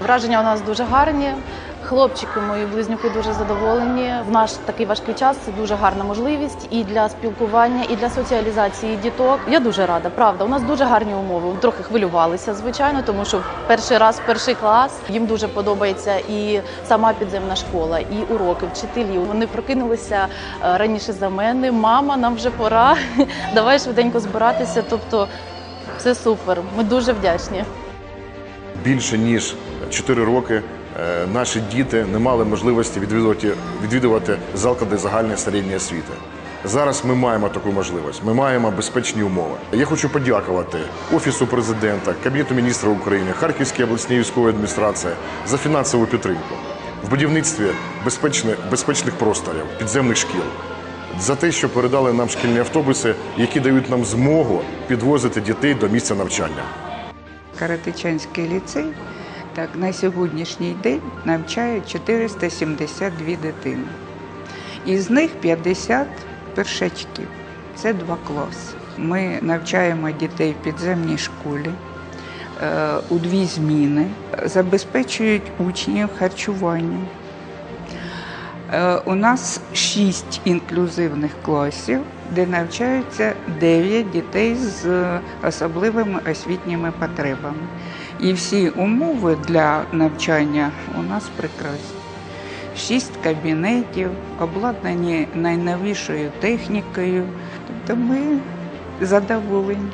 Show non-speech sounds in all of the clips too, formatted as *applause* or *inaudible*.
Враження у нас дуже гарні. Хлопчики мої близнюки дуже задоволені. В наш такий важкий час це дуже гарна можливість і для спілкування, і для соціалізації діток. Я дуже рада, правда. У нас дуже гарні умови. Трохи хвилювалися, звичайно, тому що перший раз, перший клас. Їм дуже подобається і сама підземна школа, і уроки, вчителі. Вони прокинулися е, раніше за мене. Мама, нам вже пора. *laughs* Давай швиденько збиратися. Тобто, все супер. Ми дуже вдячні. більше ніж 4 роки наші діти не мали можливості відвідувати, відвідувати заклади загальної середньої освіти. Зараз ми маємо таку можливість. Ми маємо безпечні умови. Я хочу подякувати Офісу президента, Кабінету міністрів України, Харківській обласній військовій адміністрації за фінансову підтримку в будівництві безпечних, безпечних просторів, підземних шкіл. За те, що передали нам шкільні автобуси, які дають нам змогу підвозити дітей до місця навчання. Каратичанський ліцей так, на сьогоднішній день навчає 472 дитини. Із них 50 першачків. Це два класи. Ми навчаємо дітей в підземній школі е, у дві зміни, забезпечують учнів харчуванням. Е, У нас шість інклюзивних класів, де навчаються 9 дітей з особливими освітніми потребами. І всі умови для навчання у нас прекрасні. Шість кабінетів, обладнані найновішою технікою. Тобто ми задоволені.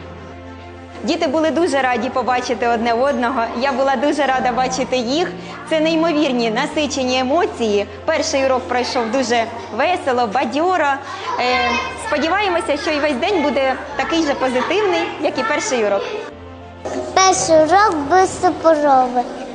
Діти були дуже раді побачити одне одного. Я була дуже рада бачити їх. Це неймовірні насичені емоції. Перший урок пройшов дуже весело, бадьоро. Е, сподіваємося, що і весь день буде такий же позитивний, як і перший урок. Перший урок без суперовий.